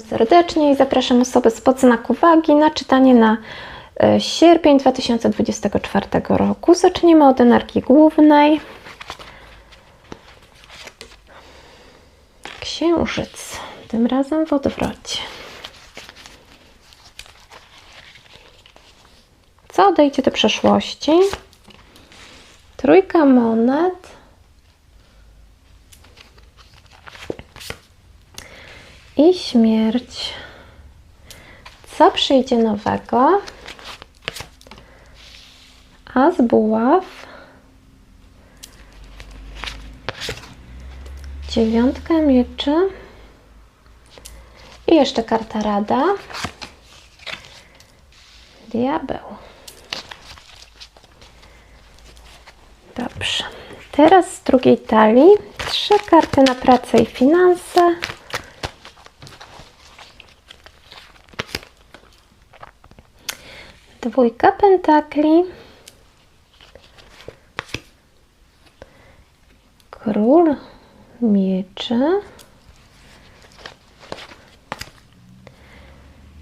serdecznie i zapraszam osoby z podznaku wagi na czytanie na e, sierpień 2024 roku. Zaczniemy od energii głównej. Księżyc, tym razem w odwrocie. Co odejdzie do przeszłości? Trójka monet. I śmierć. Co przyjdzie nowego? As buław. Dziewiątka mieczy. I jeszcze karta rada. Diabeł. Dobrze. Teraz z drugiej talii trzy karty na pracę i finanse. Dwójka pentakli. Król mieczy.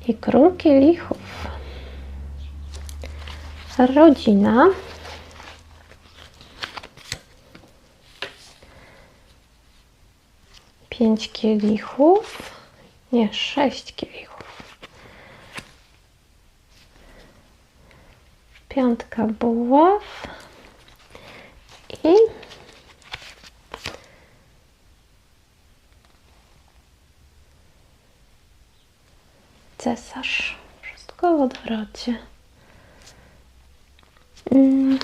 I król kielichów. Rodzina. Pięć kielichów. Nie, sześć kielichów. Piątka buław i cesarz. Wszystko w odwrocie. Mm.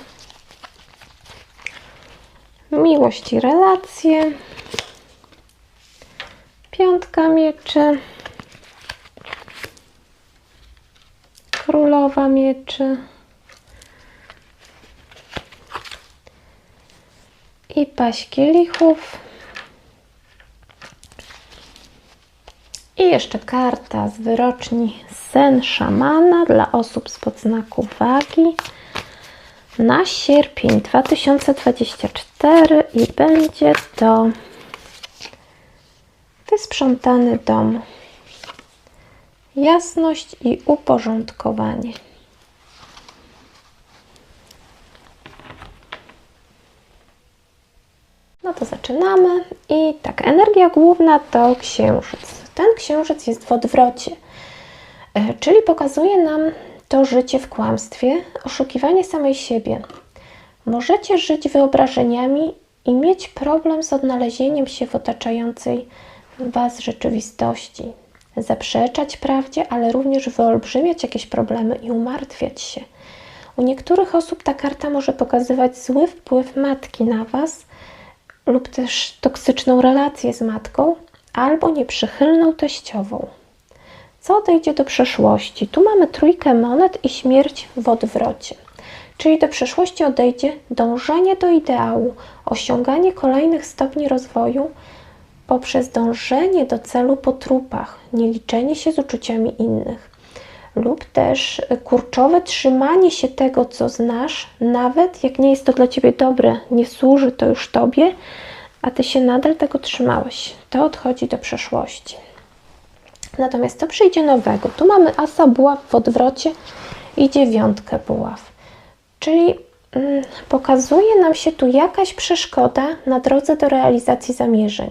Miłość i relacje. Piątka mieczy. Królowa mieczy. I paść kielichów. I jeszcze karta z wyroczni Sen Szamana dla osób z podznaku wagi na sierpień 2024 i będzie to wysprzątany dom. Jasność i uporządkowanie. No to zaczynamy. I tak, energia główna to księżyc. Ten księżyc jest w odwrocie, e, czyli pokazuje nam to życie w kłamstwie, oszukiwanie samej siebie. Możecie żyć wyobrażeniami i mieć problem z odnalezieniem się w otaczającej Was rzeczywistości. Zaprzeczać prawdzie, ale również wyolbrzymiać jakieś problemy i umartwiać się. U niektórych osób ta karta może pokazywać zły wpływ matki na Was, lub też toksyczną relację z matką, albo nieprzychylną teściową. Co odejdzie do przeszłości? Tu mamy trójkę monet i śmierć w odwrocie. Czyli do przeszłości odejdzie dążenie do ideału, osiąganie kolejnych stopni rozwoju poprzez dążenie do celu po trupach, nie liczenie się z uczuciami innych lub też kurczowe trzymanie się tego, co znasz, nawet jak nie jest to dla ciebie dobre, nie służy to już tobie, a ty się nadal tego trzymałeś. To odchodzi do przeszłości. Natomiast to przyjdzie nowego. Tu mamy asa buław w odwrocie i dziewiątkę buław. Czyli mm, pokazuje nam się tu jakaś przeszkoda na drodze do realizacji zamierzeń.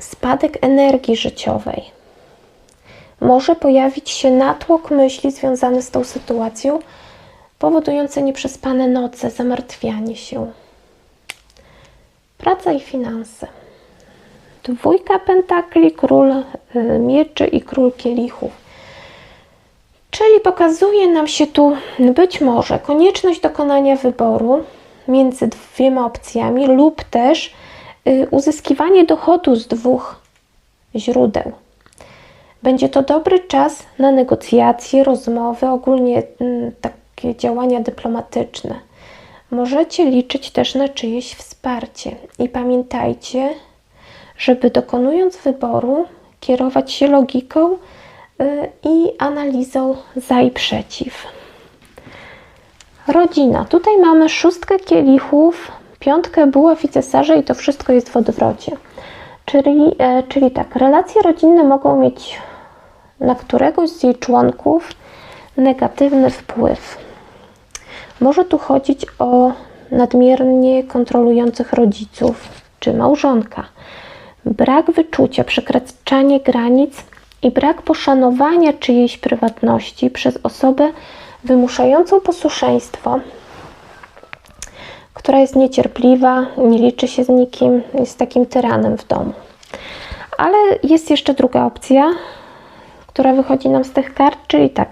Spadek energii życiowej może pojawić się natłok myśli związany z tą sytuacją, powodujący nieprzespane noce, zamartwianie się. Praca i finanse. Dwójka pentakli, król y, mieczy i król kielichów. Czyli pokazuje nam się tu być może konieczność dokonania wyboru między dwiema opcjami lub też y, uzyskiwanie dochodu z dwóch źródeł. Będzie to dobry czas na negocjacje, rozmowy, ogólnie mm, takie działania dyplomatyczne. Możecie liczyć też na czyjeś wsparcie i pamiętajcie, żeby dokonując wyboru, kierować się logiką y, i analizą za i przeciw. Rodzina. Tutaj mamy szóstkę kielichów, piątkę buław i cesarza i to wszystko jest w odwrocie. Czyli, e, czyli tak, relacje rodzinne mogą mieć na któregoś z jej członków negatywny wpływ. Może tu chodzić o nadmiernie kontrolujących rodziców czy małżonka. Brak wyczucia, przekraczanie granic i brak poszanowania czyjejś prywatności przez osobę wymuszającą posłuszeństwo, która jest niecierpliwa, nie liczy się z nikim, jest takim tyranem w domu. Ale jest jeszcze druga opcja, która wychodzi nam z tych kart, czyli tak.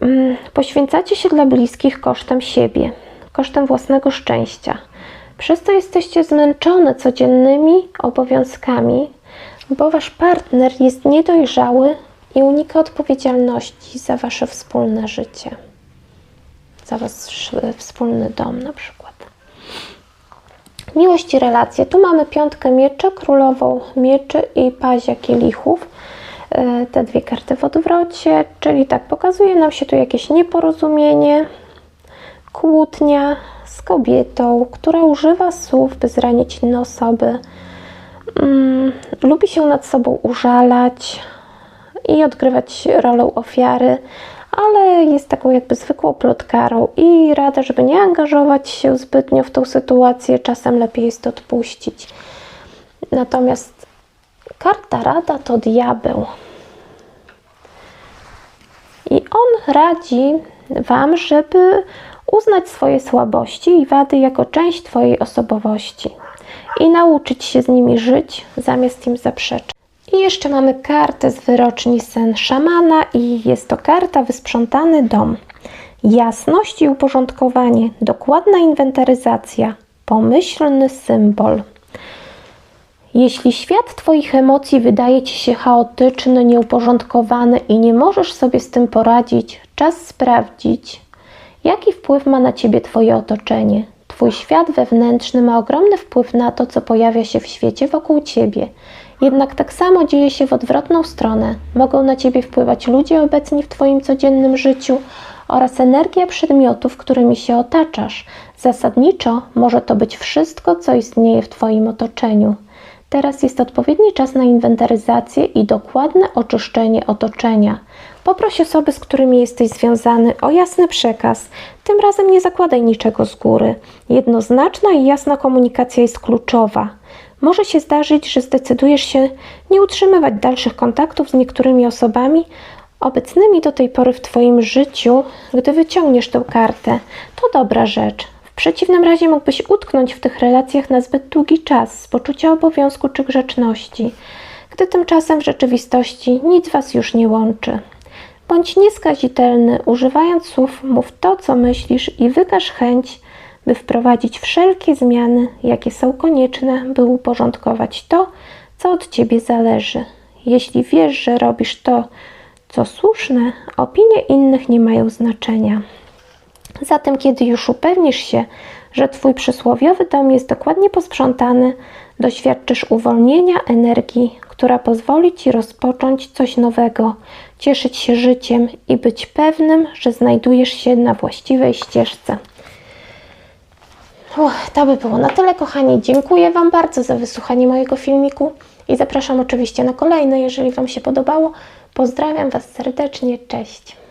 mm, Poświęcacie się dla bliskich kosztem siebie, kosztem własnego szczęścia. Przez to jesteście zmęczone codziennymi obowiązkami, bo wasz partner jest niedojrzały i unika odpowiedzialności za wasze wspólne życie, za wasz e, wspólny dom na przykład. Miłość i relacje. Tu mamy piątkę mieczy, królową mieczy i pazia kielichów. E, Te dwie karty w odwrocie, czyli tak, pokazuje nam się tu jakieś nieporozumienie, kłótnia z kobietą, która używa słów, by zranić inne osoby. Mm, lubi się nad sobą użalać i odgrywać rolę ofiary, ale jest taką jakby zwykłą plotkarą i rada, żeby nie angażować się zbytnio w tą sytuację, czasem lepiej jest odpuścić. Natomiast karta rada to diabeł. I on radzi Wam, żeby uznać swoje słabości i wady jako część Twojej osobowości i nauczyć się z nimi żyć, zamiast im zaprzeczać. I jeszcze mamy kartę z wyroczni sen szamana i jest to karta wysprzątany dom. Jasność i uporządkowanie, dokładna inwentaryzacja, pomyślny symbol. Jeśli świat Twoich emocji wydaje Ci się chaotyczny, nieuporządkowany i nie możesz sobie z tym poradzić, czas sprawdzić, jaki wpływ ma na Ciebie Twoje otoczenie. Twój świat wewnętrzny ma ogromny wpływ na to, co pojawia się w świecie wokół Ciebie. Jednak tak samo dzieje się w odwrotną stronę. Mogą na Ciebie wpływać ludzie obecni w Twoim codziennym życiu oraz energia przedmiotów, którymi się otaczasz. Zasadniczo może to być wszystko, co istnieje w Twoim otoczeniu. Teraz jest odpowiedni czas na inwentaryzację i dokładne oczyszczenie otoczenia. Poproś osoby, z którymi jesteś związany, o jasny przekaz. Tym razem nie zakładaj niczego z góry. Jednoznaczna i jasna komunikacja jest kluczowa. Może się zdarzyć, że zdecydujesz się nie utrzymywać dalszych kontaktów z niektórymi osobami obecnymi do tej pory w Twoim życiu, gdy wyciągniesz tę kartę. To dobra rzecz. W przeciwnym razie mógłbyś utknąć w tych relacjach na zbyt długi czas z poczucia obowiązku czy grzeczności, gdy tymczasem w rzeczywistości nic Was już nie łączy. Bądź nieskazitelny, używając słów, mów to, co myślisz i wykaż chęć, by wprowadzić wszelkie zmiany, jakie są konieczne, by uporządkować to, co od Ciebie zależy. Jeśli wiesz, że robisz to, co słuszne, opinie innych nie mają znaczenia. Zatem, kiedy już upewnisz się, że Twój przysłowiowy dom jest dokładnie posprzątany, doświadczysz uwolnienia energii, która pozwoli Ci rozpocząć coś nowego, cieszyć się życiem i być pewnym, że znajdujesz się na właściwej ścieżce. Uch, to by było na tyle, kochani. Dziękuję Wam bardzo za wysłuchanie mojego filmiku i zapraszam oczywiście na kolejne, jeżeli Wam się podobało. Pozdrawiam Was serdecznie. Cześć.